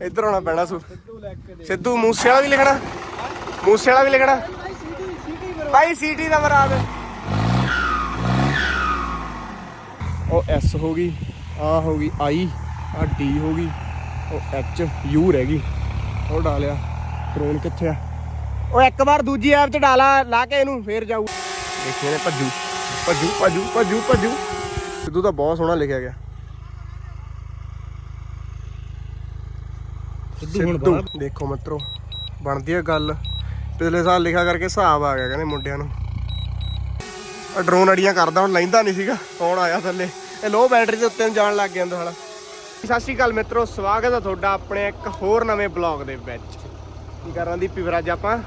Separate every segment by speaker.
Speaker 1: ਇੱਧਰ ਆਉਣਾ ਪੈਣਾ ਸੂ। ਸਿੱਧੂ, ਮੂਸੇ ਵਾਲਾ ਵੀ ਲਿਖਣਾ। ਮੂਸੇ ਵਾਲਾ ਵੀ ਲਿਖਣਾ। ਭਾਈ ਸੀਟੀ ਦਾ ਮਰਾਦ ਉਹ ਐਸ ਹੋ ਗਈ, ਆ ਹੋ ਗਈ, ਆਈ, ਆ ਡੀ ਹੋ ਗਈ, ਉਹ ਐਚ, ਯੂ ਰਹਿ ਗਈ। ਉਹ ਡਾਲਿਆ ਕਰੋਨ ਕਿੱਥੇ ਆ? ਉਹ ਇੱਕ ਵਾਰ ਦੂਜੀ ਐਪ 'ਚ ਡਾਲਾ ਲਾ ਕੇ ਇਹਨੂੰ, ਫੇਰ ਜਾਊ। ਦੇਖੀਏ ਨੇ ਭੱਜੂ। ਭੱਜੂ ਭੱਜੂ ਭੱਜੂ ਭੱਜੂ। ਸਿੱਧੂ ਤਾਂ ਬਹੁਤ ਸੋਹਣਾ ਲਿਖਿਆ ਗਿਆ। ਸਿੱਧੂ ਦੇਖੋ ਮਿੱਤਰੋ ਬਣਦੀ ਆ ਗੱਲ। ਪਿਛਲੇ ਸਾਲ ਲਿਖਿਆ ਕਰਕੇ ਹਿਸਾਬ ਆ ਗਿਆ ਕਹਿੰਦੇ ਮੁੰਡਿਆਂ ਨੂੰ। ਆ ਡਰੋਨ ਅੜੀਆਂ ਕਰਦਾ ਹੁਣ ਲੈਂਦਾ ਨਹੀਂ ਸੀਗਾ ਕੌਣ ਆਇਆ ਥੱਲੇ? ਇਹ ਲੋ ਬੈਟਰੀ ਦੇ ਉੱਤੇ ਨੂੰ ਜਾਣ ਲੱਗ ਗਿਆ ਸਾਲਾ। ਸਤਿ ਸ਼੍ਰੀ ਅਕਾਲ ਮਿੱਤਰੋ ਸਵਾਗਤ ਹੈ ਤੁਹਾਡਾ ਆਪਣੇ ਇੱਕ ਹੋਰ ਨਵੇਂ ਬਲੌਗ ਦੇ ਵਿੱਚ। ਕੀ ਕਰਾਂ ਦੀ ਪਿਵਰਾਜ ਆਪਾਂ?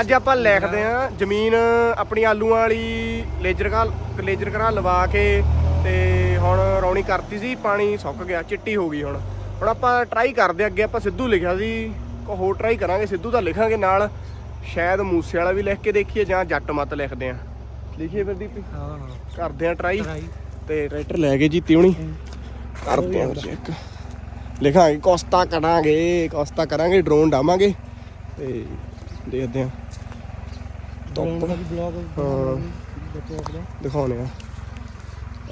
Speaker 1: ਅੱਜ ਆਪਾਂ ਲਿਖਦੇ ਆਂ ਜ਼ਮੀਨ ਆਪਣੀ ਆਲੂਆਂ ਵਾਲੀ ਲੇਜਰ ਕਾ ਲੇਜਰ ਕਰਾ ਲਵਾ ਕੇ ਤੇ ਹੁਣ ਰੌਣੀ ਕਰਤੀ ਸੀ ਪਾਣੀ ਸੁੱਕ ਗਿਆ ਚਿੱਟੀ ਹੋ ਗਈ ਹੁਣ। ਹੁਣ ਆਪਾਂ ਟਰਾਈ ਕਰਦੇ ਅੱਗੇ ਆਪਾਂ ਸਿੱਧੂ ਲਿਖਿਆ ਸੀ ਕੋ ਹੋਰ ਟਰਾਈ ਕਰਾਂਗੇ ਸਿੱਧੂ ਦਾ ਲਿਖਾਂਗੇ ਨਾਲ ਸ਼ਾਇਦ ਮੂਸੇ ਵਾਲਾ ਵੀ ਲਿਖ ਕੇ ਦੇਖੀਏ ਜਾਂ ਜੱਟ ਮਤ ਲਿਖਦੇ ਆਂ ਲਿਖੀਏ ਫਿਰ ਦੀਪੀ।
Speaker 2: ਹਾਂ
Speaker 1: ਕਰਦੇ ਆਂ ਟਰਾਈ ਤੇ ਟਰੈਕਟਰ ਲੈ ਕੇ ਜੀਤੀ ਹੁਣੀ ਕਰਦੇ ਆਂ ਚੈੱਕ ਲਿਖਾਂਗੇ ਕੋਸਤਾ ਕਰਾਂਗੇ ਕੋਸਤਾ ਕਰਾਂਗੇ ਡਰੋਨ ਡਾਵਾਂਗੇ। ਤੇ ਦੇਖਦੇ ਆਂ
Speaker 2: ਵੀ ਬਲੌਗ
Speaker 1: ਹਾਂ। ਦਿਖਾਉਣੇ ਆ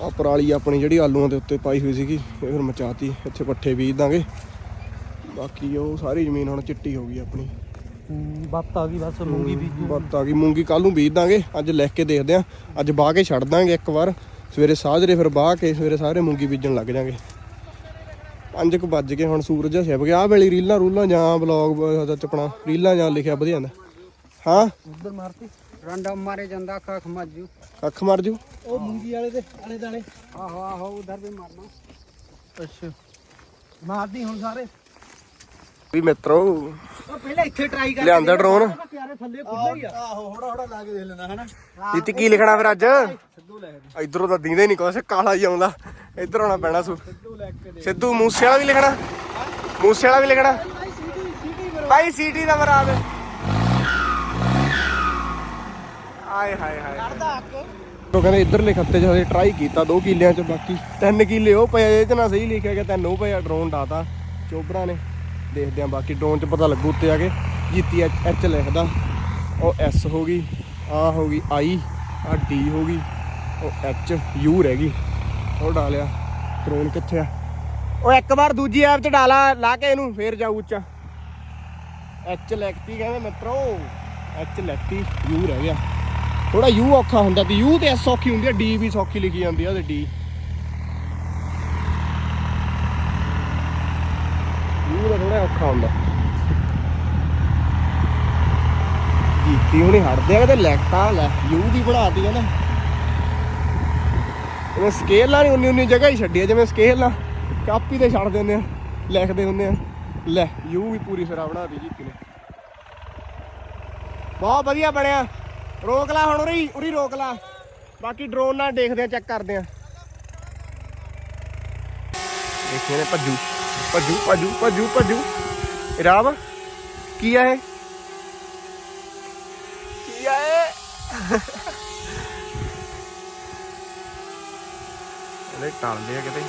Speaker 1: ਆ ਪਰਾਲੀ ਆਪਣੀ ਜਿਹੜੀ ਆਲੂਆਂ ਦੇ ਉੱਤੇ ਪਾਈ ਹੋਈ ਸੀਗੀ ਇਹ ਫਿਰ ਮਚਾਤੀ ਇੱਥੇ ਪੱਠੇ ਬੀਜ ਦਾਂਗੇ। ਬਾਕੀ ਉਹ ਸਾਰੀ ਜ਼ਮੀਨ ਹੁਣ ਚਿੱਟੀ ਹੋ ਗਈ ਆਪਣੀ।
Speaker 2: ਬੱਤ ਆ ਗਈ ਬਸ ਮੂੰਗੀ ਬੀਜੂ
Speaker 1: ਬੱਤ ਆ ਗਈ ਮੂੰਗੀ ਕੱਲ ਨੂੰ ਬੀਜ ਦਾਂਗੇ ਅੱਜ ਲਿਖ ਕੇ ਦੇਖਦੇ ਆਂ। ਅੱਜ ਬਾਹ ਕੇ ਛੱਡ ਦਾਂਗੇ ਇੱਕ ਵਾਰ ਸਵੇਰੇ ਸਾਜਰੇ ਫਿਰ ਬਾਹ ਕੇ ਸਵੇਰੇ ਸਾਰੇ ਮੂੰਗੀ ਬੀਜਣ ਲੱਗ ਜਾਾਂਗੇ। ਪੰਜ ਕੁ ਵੱਜ ਕੇ ਹੁਣ ਸੂਰਜ ਛਿਪ ਗਿਆ। ਆ ਵੇਲੇ ਰੀਲਾਂ ਰੂਲਾਂ ਜਾਂ ਬਲੌਗ ਚ ਆਪਣਾ ਰੀਲਾਂ ਜਾਂ ਲਿਖਿਆ ਵਧੀਆ ਹੁੰਦਾ। ਹਾਂ?
Speaker 2: ਉਧਰ ਮਾਰਤੀ।
Speaker 3: ਰੰਡਾ ਮਾਰੇ ਜਾਂਦਾ ਕੱਖ ਮੱਜੂ
Speaker 1: ਅੱਖ ਮਰ ਜੂ?
Speaker 2: ਉਹ ਮੂੰਗੀ ਵਾਲੇ ਦੇ ਆਲੇ ਦਾਲੇ
Speaker 3: ਆਹੋ ਆਹੋ ਉਧਰ ਵੀ ਮਾਰਨਾ।
Speaker 2: ਅੱਛਾ। ਮਾਰਦੀ ਹੁਣ ਸਾਰੇ।
Speaker 1: ਵੀ ਮਿੱਤਰੋ
Speaker 2: ਉਹ ਪਹਿਲਾਂ ਇੱਥੇ ਟਰਾਈ ਕਰ
Speaker 1: ਲਿਆਂਦਾ ਡਰੋਨ
Speaker 2: ਪਿਆਰੇ ਥੱਲੇ ਖੁੱਲੇ ਹੀ ਆ। ਆਹੋ ਥੋੜਾ ਥੋੜਾ ਲਾ ਕੇ ਦੇ ਲੈਣਾ ਹਨਾ?
Speaker 1: ਦਿੱਤੀ ਕੀ ਲਿਖਣਾ ਫਿਰ ਅੱਜ?
Speaker 2: ਸਿੱਧੂ ਲੈ ਕੇ
Speaker 1: ਇਧਰੋਂ ਤਾਂ ਦੀਂਦਾ ਹੀ ਨਹੀਂ ਕੁਛ ਕਾਲਾ ਹੀ ਆਉਂਦਾ। ਇੱਧਰ ਆਉਣਾ ਪੈਣਾ ਸੂ
Speaker 2: ਸਿੱਧੂ ਲੈ ਕੇ ਦੇ।
Speaker 1: ਸਿੱਧੂ ਮੂਸੇ ਵਾਲਾ ਵੀ ਲਿਖਣਾ। ਮੂਸੇ ਵਾਲਾ ਵੀ ਲਿਖਣਾ।
Speaker 2: ਭਾਈ ਸੀਟੀ ਸੀਟੀ
Speaker 1: ਭਾਈ ਸੀਟੀ ਦਾ ਮਰਾਦ ਆਏ ਹਾਏ ਹਾਏ
Speaker 2: ਕਰਦਾ ਹੱਕ
Speaker 1: ਉਹ ਕਹਿੰਦੇ ਇਧਰਲੇ ਖੱਤੇ 'ਚ ਹਜੇ ਟਰਾਈ ਕੀਤਾ 2 ਕਿੱਲਿਆਂ 'ਚ ਬਾਕੀ। 3 ਕਿੱਲੇ ਉਹ ਪਏ ਇਹ 'ਚ ਨਾ ਸਹੀ ਲਿਖਿਆ ਗਿਆ ਤਿੰਨ ਉਹ ਪਿਆ ਡਰੋਨ ਡਾਤਾ ਚੋਬਰਾ ਨੇ। ਦੇਖਦੇ ਆਂ ਬਾਕੀ ਡਰੋਨ 'ਚ ਪਤਾ ਲੱਗੂ ਉੱਤੇ ਆ ਕੇ। ਜੀਤੀ ਐਚ ਲਿਖਦਾ। ਉਹ ਐਸ ਹੋ ਗਈ ਆ ਹੋ ਗਈ ਆਈ ਆ ਡੀ ਹੋ ਗਈ ਉਹ ਐਚ ਯੂ ਰਹਿ ਗਈ। ਉਹ ਡਾਲਿਆ ਡਰੋਨ ਕਿੱਥੇ ਆ? ਉਹ ਇੱਕ ਵਾਰ ਦੂਜੀ ਐਪ 'ਚ ਡਾਲਾ ਲਾ ਕੇ ਇਹਨੂੰ ਫੇਰ ਜਾਊ ਉੱਚਾ। ਐਚ ਲਿਖਤੀ ਕਹਿੰਦੇ ਮਿੱਤਰੋ ਐਚ ਲਿਖਤੀ ਯੂ ਰਹਿ ਗਿਆ। ਥੋੜਾ ਯੂ ਔਖਾ ਹੁੰਦਾ ਤੇ ਯੂ ਤੇ ਐਸ ਔਖੀ ਹੁੰਦੀ ਹੈ ਡੀ ਵੀ ਸੌਖੀ ਲਿਖੀ ਜਾਂਦੀ ਆ ਉਹਦੇ ਡੀ ਯੂ ਦਾ ਥੋੜਾ ਔਖਾ ਹੁੰਦਾ। ਜੀਤੀ ਹੁਣੇ ਹਟਦੇ ਆ ਤੇ ਲੈਕਟਾ ਲੈ ਯੂ ਦੀ ਬਣਾਤੀ ਹੈ ਨਾ। ਜਿਵੇਂ ਸਕੇਲ ਨਾਲ ਨਹੀਂ ਉਨੀ ਉਨੀ ਜਗ੍ਹਾ ਹੀ ਛੱਡੀ ਆ, ਜਿਵੇਂ ਸਕੇਲ ਨਾਲ ਕਾਪੀ ਤੇ ਛੱਡ ਦਿੰਦੇ ਆ, ਲਿਖਦੇ ਹੁੰਦੇ ਆ। ਲੈ ਯੂ ਵੀ ਪੂਰੀ ਸਿਰਾ ਬਣਾਤੀ ਜੀਤੀ ਨੇ। ਬਹੁਤ ਵਧੀਆ ਬਣਿਆ। ਰੋਕ ਲਾ ਹੁਣ ਉਰੀ ਉਰੀ ਰੋਕ ਲਾ। ਬਾਕੀ ਡਰੋਨ ਨਾਲ ਦੇਖਦੇ ਆ ਚੈੱਕ ਕਰਦੇ ਆ। ਦੇਖੇ ਨੇ ਭੱਜੂ ਭੱਜੂ ਭੱਜੂ ਭੱਜੂ ਭੱਜੂ। ਇਹ ਰਾਮ ਕੀ ਆ ਇਹ? ਕੀ ਆ ਇਹ? ਇਹਦੇ ਟਾਲਦੇ ਆ ਕਿਤੇ।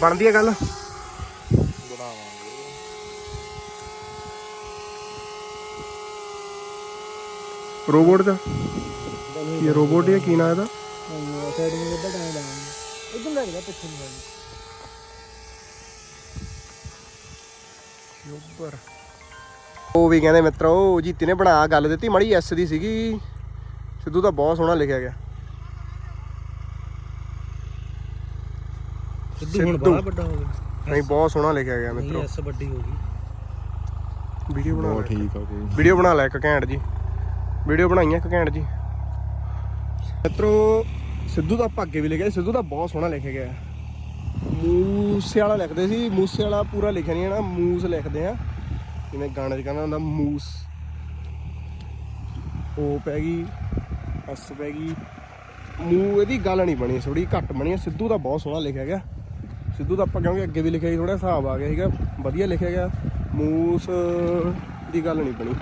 Speaker 1: ਬਣਦੀ ਆ ਗੱਲ? ਰੋਬੋਟ ਦਾ? ਇਹ ਰੋਬੋਟ ਹੈ ਕੀ ਨਾਂ ਇਹਦਾ?
Speaker 2: ਸਾਈਡ ਨੂੰ ਇੱਧਰ ਟਾਈਮ ਲਾਵਾਂਗੇ ਇੱਧਰ ਲੈ ਗਿਆ ਪਿੱਛੇ ਨੂੰ
Speaker 1: ਯੋਬਰ ਉਹ ਵੀ ਕਹਿੰਦੇ ਮਿੱਤਰੋ ਜੀਤੀ ਨੇ ਬਣਾ ਗੱਲ ਦਿੱਤੀ ਮੜੀ ਐਸ ਦੀ ਸੀਗੀ। ਸਿੱਧੂ ਤਾਂ ਬਹੁਤ ਸੋਹਣਾ ਲਿਖਿਆ ਗਿਆ।
Speaker 2: ਸਿੱਧੂ ਹੁਣ
Speaker 1: ਸਿੱਧੂ।
Speaker 2: ਬੜਾ ਵੱਡਾ ਹੋ ਗਿਆ।
Speaker 1: ਨਹੀਂ ਬਹੁਤ ਸੋਹਣਾ ਲਿਖਿਆ ਗਿਆ ਮਿੱਤਰੋ।
Speaker 2: ਐਸ ਵੱਡੀ ਹੋ ਗਈ।
Speaker 1: ਵੀਡੀਓ ਬਣਾ ਲੈ
Speaker 4: ਠੀਕ ਆ ਕੋਈ
Speaker 1: ਵੀਡੀਓ ਬਣਾ ਲੈ ਇੱਕ ਘੈਂਟ ਜੀ। ਵੀਡੀਓ ਬਣਾਈਆਂ ਇੱਕ ਘੈਂਟ ਜੀ। ਮਿੱਤਰੋ, ਸਿੱਧੂ ਦਾ ਆਪਾਂ ਅੱਗੇ ਵੀ ਲਿਖਿਆ ਸਿੱਧੂ ਦਾ ਬਹੁਤ ਸੋਹਣਾ ਲਿਖਿਆ ਗਿਆ। ਮੂਸੇ ਵਾਲਾ ਲਿਖਦੇ ਸੀ। ਮੂਸੇ ਵਾਲਾ ਪੂਰਾ ਲਿਖਿਆ ਨਹੀਂ ਹੈ ਨਾ ਮੂਸ ਲਿਖਦੇ ਆ। ਜਿਵੇਂ ਗਾਣੇ 'ਚ ਕਹਿੰਦਾ ਹੁੰਦਾ, ਮੂਸ। ਉਹ ਪੈ ਗਈ, ਐਸ ਪੈ ਗਈ। ਮੂ ਇਹਦੀ ਗੱਲ ਨਹੀਂ ਬਣੀ ਥੋੜੀ ਘੱਟ ਬਣੀ ਹੈ। ਸਿੱਧੂ ਦਾ ਬਹੁਤ ਸੋਹਣਾ ਲਿਖਿਆ ਗਿਆ। ਸਿੱਧੂ ਦਾ ਆਪਾਂ ਕਿਉਂਕਿ ਅੱਗੇ ਵੀ ਲਿਖਿਆ ਸੀ ਥੋੜਾ ਹਿਸਾਬ ਆ ਗਿਆ ਸੀਗਾ। ਵਧੀਆ ਲਿਖਿਆ ਗਿਆ। ਮੂਸ ਦੀ ਗੱਲ ਨਹੀਂ ਬਣੀ।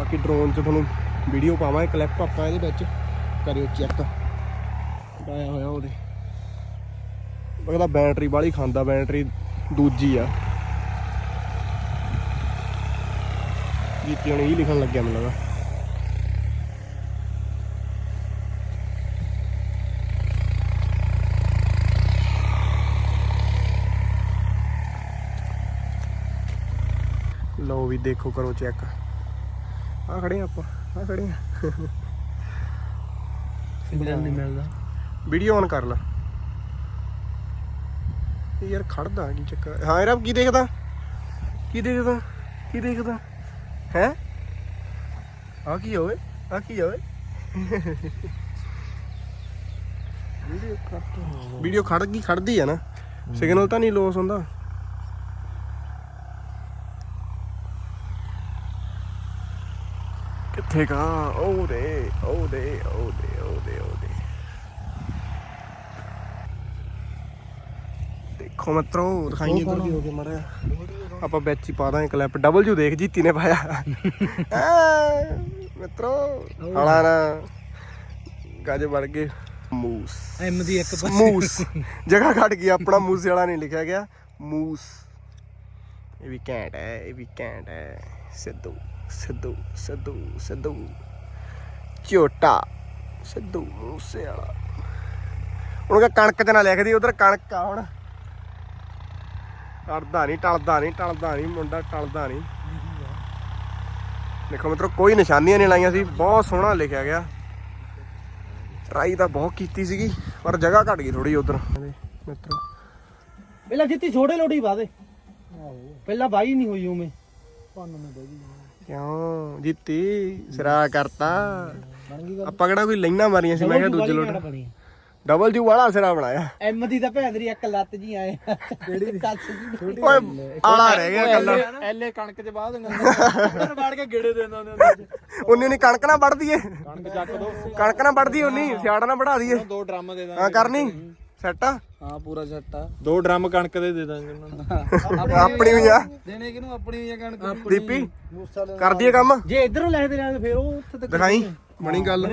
Speaker 1: ਬਾਕੀ ਡਰੋਨ 'ਚ ਤੁਹਾਨੂੰ ਵੀਡੀਓ ਪਾਵਾਂਗੇ ਕਲਿੱਪ ਆਪਾਂ ਇਹਦੇ ਵਿੱਚ। ਕਰਿਓ ਚੈੱਕ ਪਾਇਆ ਹੋਇਆ ਉਹਦੇ। ਉਹਦਾ ਬੈਟਰੀ ਵਾਲੀ ਖਾਂਦਾ ਬੈਟਰੀ ਦੂਜੀ ਆ। ਜੀਤੀ ਹੁਣ ਇਹ ਲਿਖਣ ਲੱਗਿਆ ਮੈਨੂੰ ਲੱਗਦਾ। ਲਓ ਵੀ ਦੇਖੋ, ਕਰੋ ਚੈੱਕ ਆ ਖੜੇ ਆ ਆਪਾਂ ਆ ਖੜੇ ਆ।
Speaker 2: ਸਿਗਨਲ ਨਹੀਂ ਮਿਲਦਾ।
Speaker 1: ਵੀਡੀਓ ਔਨ ਕਰ ਲਾ। ਯਾਰ ਖੜਦਾ ਕੀ ਚੱਕਰ? ਹਾਂ ਯਾਰ ਕੀ ਦੇਖਦਾ? ਕੀ ਦੇਖਦਾ? ਕੀ ਦੇਖਦਾ? ਹੈ? ਆ ਕੀ ਹੋਵੇ ਆ ਕੀ ਹੋਵੇ ਵੀਡੀਓ ਖੜ ਗਈ ਖੜਦੀ ਆ ਨਾ। ਸਿਗਨਲ ਤਾਂ ਨਹੀਂ ਲੋਸ ਹੁੰਦਾ। ਕਿੱਥੇ ਕਾ ਉਹ ਦੇ ਉਹ ਦੇ ਉਹ ਦੇ ਉਹ ਦੇ ਉਹ ਦੇ ਦੇਖੋ ਮਿੱਤਰੋ ਦਿਖਾਈਏ ਕੀ ਹੋ ਗਿਆ ਮੜਿਆ ਆਪਾਂ ਵਿੱਚ ਹੀ ਪਾ ਦਾਂਗੇ ਕਲਿੱਪ ਡਬਲਯੂ ਦੇਖ ਜੀਤੀ ਨੇ ਪਾਇਆ। ਮਿੱਤਰੋ ਆਲਾ ਨਾ। ਗੱਜ ਵੜ ਗਏ। ਮੂਸ।
Speaker 2: ਐਮ ਦੀ ਇੱਕ
Speaker 1: ਮੂਸ। ਜਗ੍ਹਾ ਘਟ ਗਈ ਆਪਣਾ ਮੂਸੇ ਵਾਲਾ ਨਹੀਂ ਲਿਖਿਆ ਗਿਆ। ਮੂਸ। ਇਹ ਵੀ ਘੈਂਟ ਹੈ ਇਹ ਵੀ ਘੈਂਟ ਹੈ। ਸਿੱਧੂ। ਸਿੱਧੂ ਸਿੱਧੂ ਸਿੱਧੂ। ਝੋਟਾ ਸਿੱਧੂ ਮੂਸੇ ਵਾਲਾ ਉਹਨੂੰ ਕਹ ਕਣਕ ਤੇ ਨਾ ਲਿਖਦੀ ਉਧਰ ਕਣਕ ਆ ਹੁਣ। ਟਲਦਾ ਨਹੀਂ ਟਲਦਾ ਨਹੀਂ ਟਲਦਾ ਨਹੀਂ ਮੁੰਡਾ ਟਲਦਾ ਨਹੀਂ ਦੇਖੋ ਮਿੱਤਰੋ ਕੋਈ ਨਿਸ਼ਾਨੀਆਂ ਨਹੀਂ ਲਾਈਆਂ ਸੀ ਬਹੁਤ ਸੋਹਣਾ ਲਿਖਿਆ ਗਿਆ। ਟਰਾਈ ਤਾਂ ਬਹੁਤ ਕੀਤੀ ਸੀਗੀ ਪਰ ਜਗ੍ਹਾ ਘਟ ਗਈ ਥੋੜੀ ਉਧਰ। ਮਿੱਤਰੋ।
Speaker 2: ਪਹਿਲਾਂ ਜਿੱਤੀ ਛੋੜੇ ਲੋੜੀ ਬਾਦੇ ਪਹਿਲਾਂ ਬਾਈ ਨਹੀਂ ਹੋਈ ਉਵੇਂ। ਪੰਨ ਨੇ ਬਈ
Speaker 1: ਕਿਉਂ? ਜਿੱਤੀ ਸਿਰਾ ਕਰਤਾ।
Speaker 2: ਬਣ ਗਈ
Speaker 1: ਆਪਾਂ ਕਿਹੜਾ ਕੋਈ ਲੈਣਾ ਮਾਰੀਆਂ ਸੀ? ਮੈਂ ਕਿਹਾ ਦੂਜੇ ਲੋਟ। ਡਬਲ ਜੂ ਵਾਲਾ ਸਿਰਾ ਬਣਾਇਆ।
Speaker 2: ਐਮ ਦੀ ਤਾਂ ਭੈਣ ਦੀ ਇੱਕ ਲੱਤ ਜੀ ਆਏ। ਕਿਹੜੀ ਕੱਸ ਜੀ
Speaker 1: ਓਏ ਆਲਾ ਰਹਿ ਗਿਆ ਕੱਲਾ।
Speaker 2: ਐਲੇ ਕਣਕ ਚ ਬਾਅਦ ਉਹਨਾਂ ਵੜ ਕੇ ਗੇੜੇ ਦੇ ਦਿੰਦੇ
Speaker 1: ਉਹਨੇ ਨਹੀਂ ਕਣਕ ਨਾ ਵੱਢ ਦਈਏ।
Speaker 2: ਕਣਕ ਚੱਕ ਦੋ।
Speaker 1: ਕਣਕ ਨਾ ਵੱਢਦੀ ਉਹਨੀ ਸਿਆੜਾ ਨਾ ਵਢਾ ਦਈਏ।
Speaker 2: ਦੋ ਡਰਮ ਦੇ
Speaker 1: ਹਾਂ ਕਰਨੀ। ਸੈੱਟ
Speaker 2: ਹਾਂ ਪੂਰਾ ਸੈੱਟ ਆ।
Speaker 3: ਦੋ ਡਰਮ ਕਣਕ ਦੇ ਦੇ ਦਾਂਗੇ ਉਹਨਾਂ ਨੂੰ।
Speaker 1: ਆਪਣੀ ਵੀ ਆ।
Speaker 2: ਦੇਣੇ ਕਿਨੂੰ ਆਪਣੀ ਆ ਕਣਕ।
Speaker 1: ਦੀਪੀ ਕਰ ਦਈਏ ਕੰਮ?
Speaker 2: ਜੇ ਇਧਰੋਂ ਲੈ ਦੇ ਨਾਲ ਫਿਰ ਉਹ ਉੱਥੇ ਤੱਕ
Speaker 1: ਦਿਖਾਈ ਬਣੀ ਗੱਲ।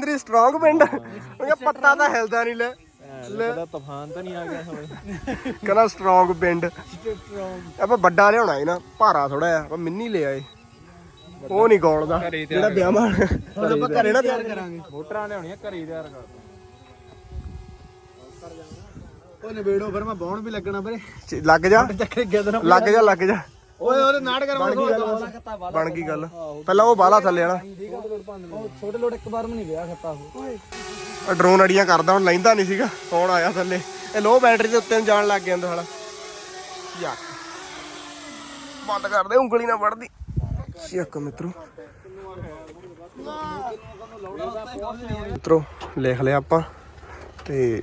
Speaker 1: ਇੰਦਰੀ ਸਟਰੋਂਗ ਪਿੰਡ ਉਹ ਕਿਹਾ ਪੱਤਾ ਤਾਂ ਹਿਲਦਾ ਨਹੀਂ ਲੈ।
Speaker 3: ਲੱਗਦਾ ਤੂਫਾਨ ਤਾਂ ਨਹੀਂ ਆ ਗਿਆ ਹੁਣ।
Speaker 1: ਕਹਿੰਦਾ ਸਟਰੋਂਗ ਪਿੰਡ ਆਪਾਂ ਵੱਡਾ ਲਿਆਉਣਾ ਹੈ ਨਾ ਭਾਰਾ ਥੋੜਾ ਜਿਹਾ ਆਪਾਂ ਮਿੰਨੀ ਲੈ ਆਏ। ਉਹ ਨਹੀਂ ਗੋਲਦਾ ਜਿਹੜਾ ਵਿਆਹਾਂ ਹੁਣ ਆਪਾਂ ਘਰੇ ਨਾ ਤਿਆਰ ਕਰਾਂਗੇ।
Speaker 3: ਮੋਟਰਾਂ ਲਿਆਉਣੀਆਂ ਘਰੇ ਤਿਆਰ ਕਰ
Speaker 2: ਉਹ ਨਵੇੜੋ ਫਿਰ ਮੈਂ ਬਾਉਣ ਵੀ ਲੱਗਣਾ ਵੀਰੇ।
Speaker 1: ਲੱਗ ਜਾ। ਲੱਗ ਜਾ ਲੱਗ ਜਾ।
Speaker 2: ਓਏ ਉਹਦੇ ਨਾੜ ਕਰ
Speaker 1: ਬਣ ਗਈ ਗੱਲ। ਬਣ ਗਈ ਗੱਲ। ਪਹਿਲਾਂ ਉਹ ਬਾਲਾ ਥੱਲੇ ਵਾਲਾ।
Speaker 2: ਉਹ ਛੋਟੇ ਲੋਟ ਇੱਕ ਵਾਰ ਵੀ ਨਹੀਂ ਵਿਆਹ ਖੱਤਾ ਉਹ।
Speaker 1: ਡਰੋਨ ਅੜੀਆਂ ਕਰਦਾ ਹੁਣ ਲੈਂਦਾ ਨਹੀਂ ਸੀਗਾ। ਕੌਣ ਆਇਆ ਥੱਲੇ। ਇਹ ਲੋ ਬੈਟਰੀ ਦੇ ਉੱਤੇ ਨੂੰ ਜਾਣ ਲੱਗ ਗਿਆ ਅੰਦਰ ਸਾਲਾ। ਯਾਰ ਬੰਦ ਕਰ ਦੇ ਉਂਗਲੀ ਨਾ ਵੜਦੀ ਚੱਕ ਮਿੱਤਰੋ। ਮਿੱਤਰੋ ਲਿਖ ਲਿਆ ਆਪਾਂ। ਤੇ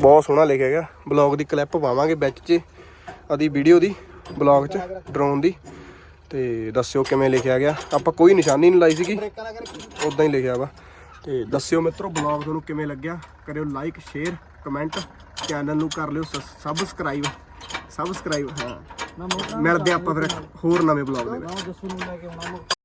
Speaker 1: ਬਹੁਤ ਸੋਹਣਾ ਲਿਖਿਆ ਗਿਆ। ਬਲੌਗ ਦੀ ਕਲਿੱਪ ਪਾਵਾਂਗੇ ਵਿੱਚ 'ਚ ਆਦੀ ਵੀਡੀਓ ਦੀ। ਬਲੌਗ 'ਚ ਡਰੋਨ ਦੀ। ਤੇ ਦੱਸਿਓ ਕਿਵੇਂ ਲਿਖਿਆ ਗਿਆ। ਆਪਾਂ ਕੋਈ ਨਿਸ਼ਾਨੀ ਨਹੀਂ ਲਾਈ ਸੀਗੀ। ਉਦਾਂ ਹੀ ਲਿਖਿਆ ਵਾ। ਤੇ ਦੱਸਿਓ ਮਿੱਤਰੋ ਬਲੌਗ ਤੁਹਾਨੂੰ ਕਿਵੇਂ ਲੱਗਿਆ। ਕਰਿਓ ਲਾਈਕ ਸ਼ੇਅਰ ਕਮੈਂਟ ਚੈਨਲ ਨੂੰ ਕਰ ਲਿਓ ਸਬਸਕ੍ਰਾਈਬ ਸਬਸਕ੍ਰਾਈਬ ਹਾਂ। ਮਿਲਦੇ ਆਪਾਂ ਫਿਰ ਹੋਰ ਨਵੇਂ ਬਲੌਗ ਦੇ ਵਿੱਚ।